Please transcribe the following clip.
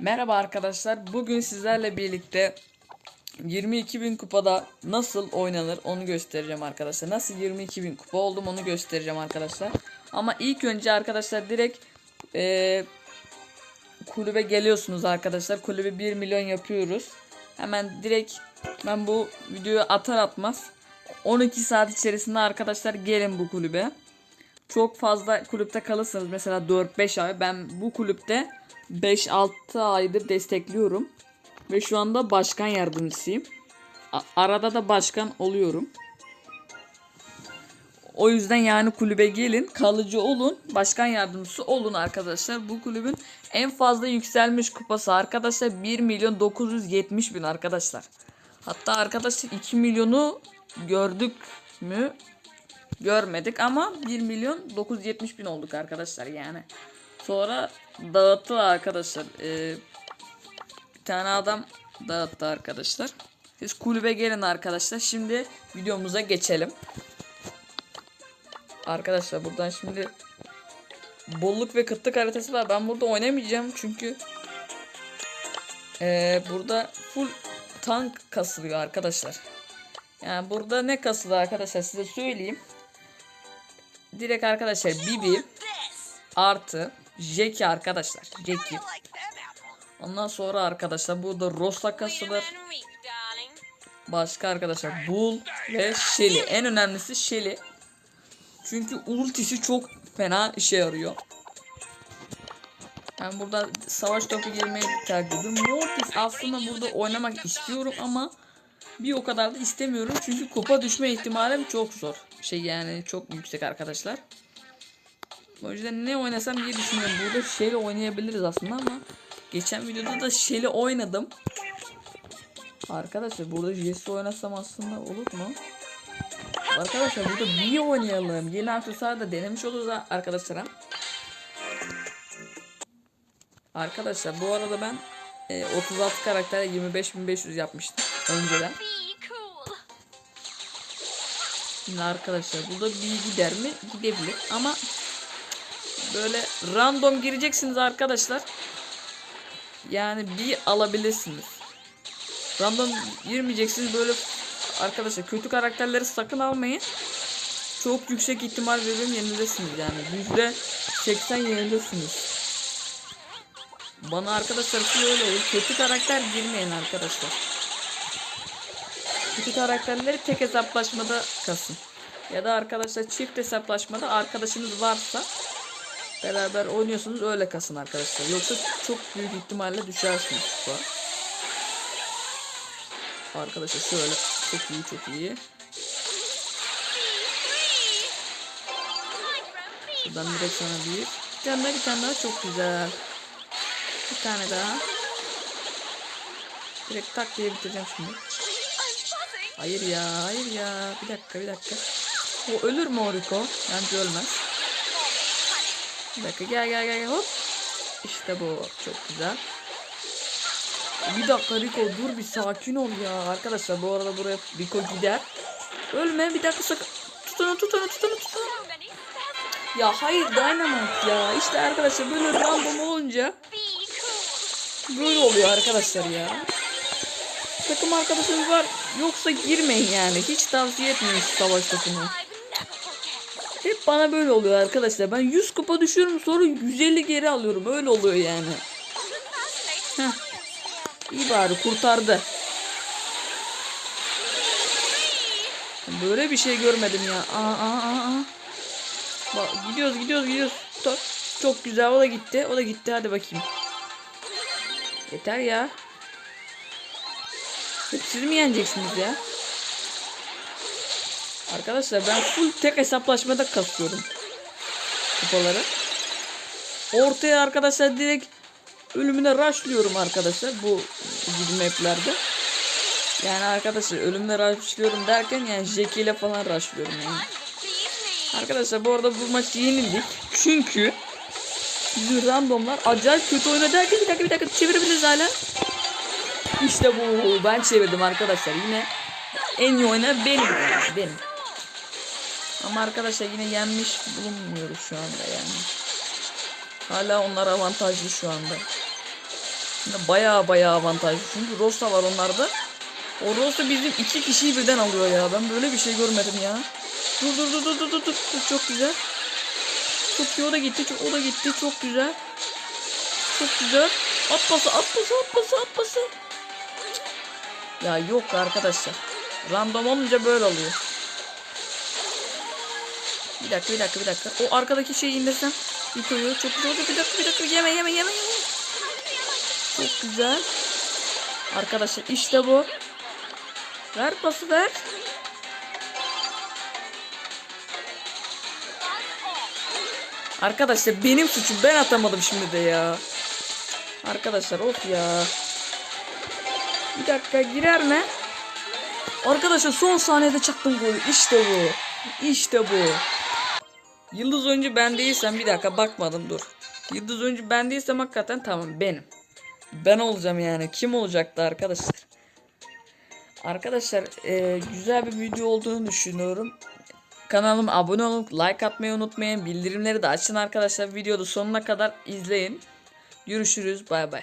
Merhaba arkadaşlar. Bugün sizlerle birlikte 22.000 kupada nasıl oynanır onu göstereceğim arkadaşlar. Nasıl 22.000 kupa oldum onu göstereceğim arkadaşlar. Ama ilk önce arkadaşlar direkt eee, kulübe geliyorsunuz arkadaşlar. Kulübe 1 milyon yapıyoruz. Hemen direkt ben bu videoyu atar atmaz 12 saat içerisinde arkadaşlar gelin bu kulübe. Çok fazla kulüpte kalırsınız mesela 4-5 ay. Ben bu kulüpte 5-6 aydır destekliyorum. Ve şu anda başkan yardımcısıyım. Arada da başkan oluyorum. O yüzden yani kulübe gelin, kalıcı olun, başkan yardımcısı olun arkadaşlar. Bu kulübün en fazla yükselmiş kupası arkadaşlar 1 milyon 970 bin arkadaşlar. Hatta arkadaşlar 2 milyonu gördük mü? Görmedik ama 1 milyon 970 bin olduk arkadaşlar yani. Sonra dağıttı arkadaşlar. Ee, bir tane adam dağıttı arkadaşlar. Siz kulübe gelin arkadaşlar. Şimdi videomuza geçelim. Arkadaşlar buradan şimdi bolluk ve kıtlık haritası var. Ben burada oynamayacağım çünkü ee, burada full tank kasılıyor arkadaşlar. Yani burada ne kasılıyor arkadaşlar size söyleyeyim. Direkt arkadaşlar Bibi artı Jackie arkadaşlar. Jackie. Ondan sonra arkadaşlar burada Rosa kasılır. Başka arkadaşlar Bull ve Shelly. En önemlisi Shelly. Çünkü ultisi çok fena işe yarıyor. Ben burada savaş topu girmeyi tercih ediyorum. Mortis aslında burada oynamak istiyorum ama bir o kadar da istemiyorum. Çünkü kupa düşme ihtimalim çok zor. Şey yani çok yüksek arkadaşlar. O yüzden ne oynasam diye düşünüyorum. Burada Shelly oynayabiliriz aslında ama geçen videoda da Shelly oynadım. Arkadaşlar burada Jesse oynasam aslında olur mu? Arkadaşlar burada bir oynayalım. Yeni aksesuar da denemiş oluruz ha- arkadaşlar. Bu arada ben e, 36 karakter 25.500 yapmıştım önceden. Şimdi arkadaşlar burada bir gider mi? Gidebilir ama böyle random gireceksiniz arkadaşlar. Yani bir alabilirsiniz. Random girmeyeceksiniz böyle arkadaşlar kötü karakterleri sakın almayın. Çok yüksek ihtimal veriyorum yenilirsiniz yani. Yüzde 80 yenilirsiniz. Bana arkadaşlar oluyor. Kötü karakter girmeyin arkadaşlar. Kötü karakterleri tek hesaplaşmada kasın. Ya da arkadaşlar çift hesaplaşmada arkadaşınız varsa beraber oynuyorsunuz öyle kasın arkadaşlar. Yoksa çok büyük ihtimalle düşersiniz. Bu. Arkadaşlar şöyle çok iyi çok iyi. Şuradan direkt sana bir. Bir tane daha bir tane daha çok güzel. Bir tane daha. Direkt tak diye bitireceğim şimdi. Hayır ya, hayır ya. Bir dakika, bir dakika. O ölür mü o Rico? Bence ölmez. Bir dakika, gel gel gel. Hop. İşte bu. Çok güzel. Bir dakika Rico dur bir sakin ol ya. Arkadaşlar bu arada buraya Rico gider. Ölme bir dakika sakın. Tutun tutun tutun tutun. Ya hayır Dynamite ya. İşte arkadaşlar böyle random olunca böyle oluyor arkadaşlar ya. Takım arkadaşınız var yoksa girmeyin yani. Hiç tavsiye etmiyorum şu savaş topunu. Hep bana böyle oluyor arkadaşlar. Ben 100 kupa düşüyorum sonra 150 geri alıyorum. Öyle oluyor yani. Heh. İyi bari kurtardı. Böyle bir şey görmedim ya. Aa, aa, aa. Bak, gidiyoruz gidiyoruz gidiyoruz. Çok güzel o da gitti. O da gitti hadi bakayım. Yeter ya. Hep siz mi yeneceksiniz ya? Arkadaşlar ben full tek hesaplaşmada kasıyorum. Kupaları. Ortaya arkadaşlar direkt ölümüne rushlıyorum arkadaşlar bu gibi maplerde. Yani arkadaşlar ölümüne rushlıyorum derken yani Jackie ile falan rushlıyorum yani. Arkadaşlar bu arada bu maçı yenildik. Çünkü bizim randomlar acayip kötü oynadı bir dakika bir dakika çevirebiliriz hala. İşte bu ben çevirdim arkadaşlar yine en iyi oynayan benim benim. Ama arkadaşlar yine yenmiş bulunmuyoruz şu anda yani. Hala onlar avantajlı şu anda. Baya baya avantajlı. Çünkü Rosa var onlarda. O Rosa bizim iki kişiyi birden alıyor ya. Ben böyle bir şey görmedim ya. Dur dur dur dur dur dur. dur. Çok güzel. Çok iyi o da gitti. çok- O da gitti. Çok güzel. Çok güzel. At pası at pası. Ya yok arkadaşlar. Random olunca böyle oluyor. Bir dakika bir dakika bir dakika. O arkadaki şeyi indirsem. Yukarı çok güzel olacak. Bir dakika bir dakika yeme yeme yeme yeme. Çok güzel. Arkadaşlar işte bu. Ver pası ver. Arkadaşlar benim suçum. Ben atamadım şimdi de ya. Arkadaşlar of ya. Bir dakika girer mi? Arkadaşlar son saniyede çaktım golü. İşte bu. İşte bu. Yıldız oyuncu ben değilsem bir dakika bakmadım dur. Yıldız oyuncu ben değilsem hakikaten tamam benim. Ben olacağım yani. Kim olacaktı arkadaşlar? Arkadaşlar e, güzel bir video olduğunu düşünüyorum. Kanalıma abone olup like atmayı unutmayın. Bildirimleri de açın arkadaşlar. Videoda sonuna kadar izleyin. Görüşürüz. Bay bay.